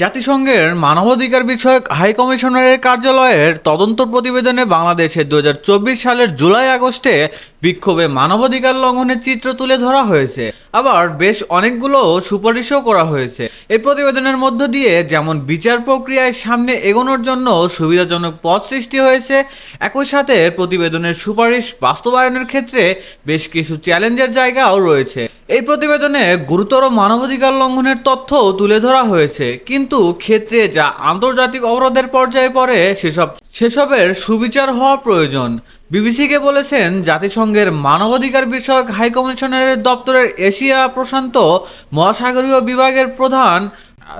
জাতিসংঘের মানবাধিকার বিষয়ক হাই কমিশনারের কার্যালয়ের তদন্ত প্রতিবেদনে বাংলাদেশে দু হাজার চব্বিশ সালের জুলাই আগস্টে বিক্ষোভে মানবাধিকার লঙ্ঘনের চিত্র তুলে ধরা হয়েছে। আবার বেশ অনেকগুলো সুপারিশও করা হয়েছে। এই প্রতিবেদনের মধ্য দিয়ে যেমন বিচার প্রক্রিয়ায় সামনে এগোনোর জন্য সুবিধাজনক পথ সৃষ্টি হয়েছে, একই সাথে প্রতিবেদনের সুপারিশ বাস্তবায়নের ক্ষেত্রে বেশ কিছু চ্যালেঞ্জের জায়গাও রয়েছে। এই প্রতিবেদনে গুরুতর মানবাধিকার লঙ্ঘনের তথ্যও তুলে ধরা হয়েছে, কিন্তু ক্ষেত্রে যা আন্তর্জাতিক অবরোধের পর্যায়ে পড়ে, সেসব সেসবের সুবিচার হওয়া প্রয়োজন। বিবিসিকে বলেছেন, জাতিসংঘের মানবাধিকার বিষয়ক হাইকমিশনারের দপ্তরের এশিয়া প্রশান্ত মহাসাগরীয় বিভাগের প্রধান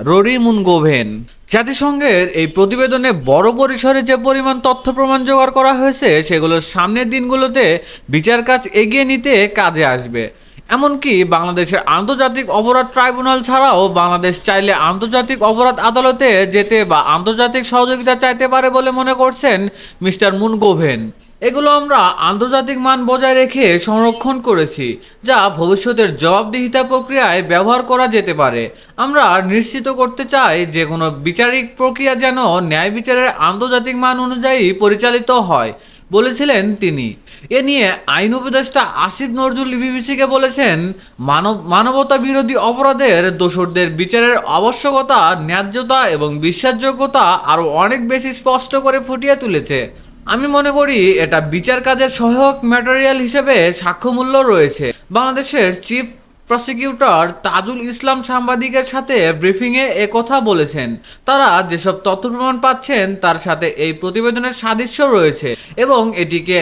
ররি মুনগোভেন। জাতিসংঘের এই প্রতিবেদনে বড় পরিসরে যে পরিমাণ তথ্য প্রমাণ জোগাড় করা হয়েছে, সেগুলো সামনের দিনগুলোতে বিচার কাজ এগিয়ে নিতে কাজে আসবে। এমনকি বাংলাদেশের আন্তর্জাতিক অপরাধ ট্রাইব্যুনাল ছাড়াও বাংলাদেশ চাইলে আন্তর্জাতিক অপরাধ আদালতে যেতে বা আন্তর্জাতিক সহযোগিতা চাইতে পারে বলে মনে করছেন মিস্টার মুনগোভেন। এগুলো আমরা আন্তর্জাতিক মান বজায় রেখে সংরক্ষণ করেছি, যা ভবিষ্যতের জবাবদিহিতা প্রক্রিয়ায় ব্যবহার করা যেতে পারে। আমরা নিশ্চিত করতে চাই যে কোনো বিচারিক প্রক্রিয়া যেন ন্যায় বিচারের আন্তর্জাতিক মান অনুযায়ী পরিচালিত হয়। বলেছিলেন তিনি। এ নিয়ে আইন উপদেষ্টা আসিফ নজরুল বিবিসিকে বলেছেন, মানব মানবতা বিরোধী অপরাধের দোষরদের বিচারের আবশ্যকতা, ন্যায্যতা এবং বিশ্বাসযোগ্যতা আরও অনেক বেশি স্পষ্ট করে ফুটিয়ে তুলেছে। আমি মনে করি এটা বিচার কাজের সহায়ক ম্যাটেরিয়াল হিসেবে সাক্ষ্যমূল্য রয়েছে। বাংলাদেশের চিফ প্রসিকিউটর তাজুল ইসলাম সাংবাদিকের সাথে ব্রিফিংয়ে কথা বলেছেন। তারা যেসব তথ্য প্রমাণ পাচ্ছেন, তার সাথে এই প্রতিবেদনের সাদৃশ্য রয়েছে এবং এটিকে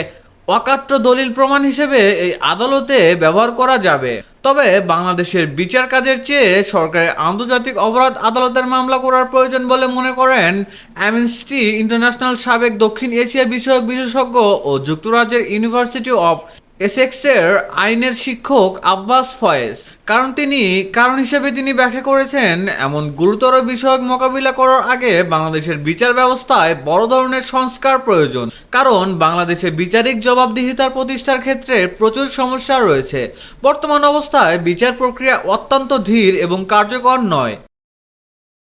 অকাট্য দলিল প্রমাণ হিসেবে এই আদালতে ব্যবহার করা যাবে। তবে বাংলাদেশের বিচার কাজের চেয়ে সরকারের আন্তর্জাতিক অপরাধ আদালতের মামলা করার প্রয়োজন বলে মনে করেন অ্যামনেস্টি ইন্টারন্যাশনাল সাবেক দক্ষিণ এশিয়া বিষয়ক বিশেষজ্ঞ ও যুক্তরাজ্যের ইউনিভার্সিটি অফ এসেক্সের আইনের শিক্ষক আব্বাস ফয়েজ। কারণ তিনি, কারণ হিসেবে তিনি ব্যাখ্যা করেছেন, এমন গুরুতর বিষয়ক মোকাবিলা করার আগে বাংলাদেশের বিচার ব্যবস্থায় বড় ধরনের সংস্কার প্রয়োজন। কারণ বাংলাদেশে বিচারিক জবাবদিহিতার প্রতিষ্ঠার ক্ষেত্রে প্রচুর সমস্যা রয়েছে। বর্তমান অবস্থায় বিচার প্রক্রিয়া অত্যন্ত ধীর এবং কার্যকর নয়।